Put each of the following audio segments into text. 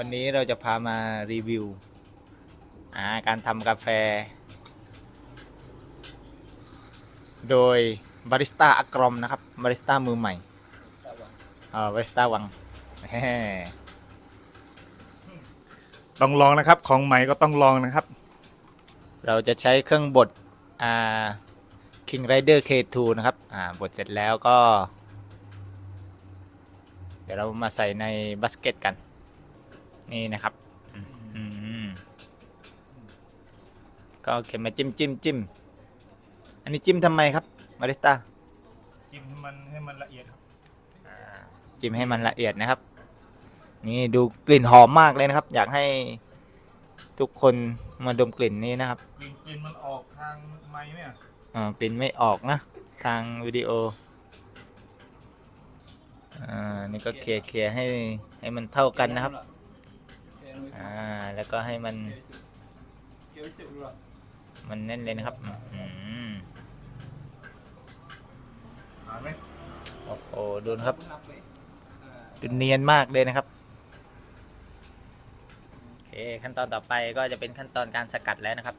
วันนี้เราจะพามารีวิวาการทำกาแฟ โดยบาริสต้าอักรอมนะครับบาริสต้ามือใหม่บาริสต้าวังต้องลองนะครับของใหม่ก็ต้องลองนะครับ เราจะใช้เครื่องบดอ่า King Rider K2 นะครับอ่าบดเสร็จแล้วก็ เดี๋ยวเรามาใส่ในบาสเกตกัน นี่นะครับอืมอืมก็เข็นมาจิ้มจิ้มจิ้มอันนี้จิ้มทำไมครับบาริสต้าจิ้มให้มันให้มันละเอียดครับจิ้มให้มันละเอียดนะครับ นี่ดูกลิ่นหอมมากเลยนะครับ อยากให้ทุกคนมาดมกลิ่นนี้นะครับกลิ่นกลิ่นมันออกทางไม้เนี่ยอ่ากลิ่นไม่ออกนะ ทางวิดีโออ่านี่ก็เคลียร์เคลียร์ให้ให้มันเท่ากันนะครับ อ่าแล้วก็ให้มัน มันแน่นเลยนะครับ อืมหาไหมโอ้โหดูนะครับดูเนียนมากเลยนะครับโอเคขั้นตอนต่อไปก็จะเป็นขั้นตอนการสกัดแล้วนะครับ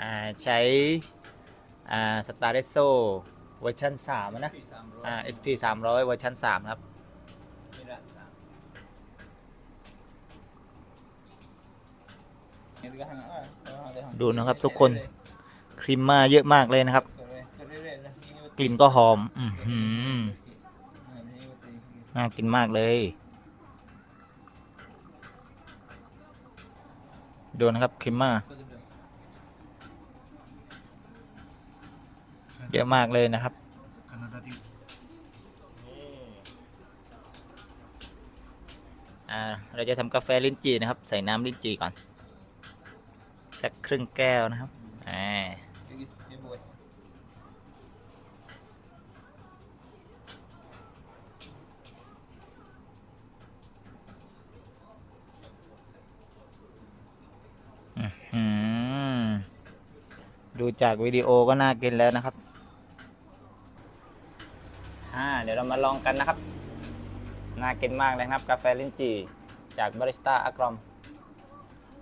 อ่าใช้อ่าสตาร์เรโซเวอร์ชัน3อะนะอ่า SP 300เวอร์ชัน3ครับ ดูนะครับทุกคนครีมมาเยอะมากเลยนะครับ กลิ่นก็หอม อือหือน่ากินมากเลย ดูนะครับครีมมาเยอะมากเลยนะครับเราจะทำกาแฟลิ้นจี่นะครับ ใส่น้ำลิ้นจี่ก่อน สักครึ่งแก้วนะครับอ่าดูจากวิดีโอก็น่ากินแล้วนะครับ อ่า เดี๋ยวเรามาลองกันนะครับ น่ากินมากเลยครับ กาแฟลิ้นจี่ จากบาริสต้าอักรอม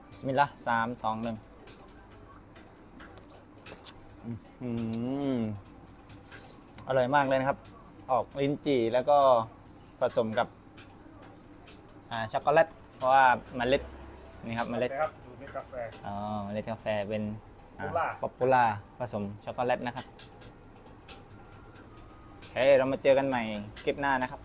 บิสมิลลาห์สามสองหนึ่ง อืมอร่อยมากเลยนะครับ ออกลิ้นจี่แล้วก็ผสมกับ อ่าช็อกโกแลตเพราะว่าเมล็ดนี่ครับเมล็ดครับดูเม็ดกาแฟ อ๋อเมล็ดกาแฟเป็น Popular ป๊อปปูล่าผสมช็อกโกแลตนะครับโอเคเรามาเจอกันใหม่คลิปหน้านะครับ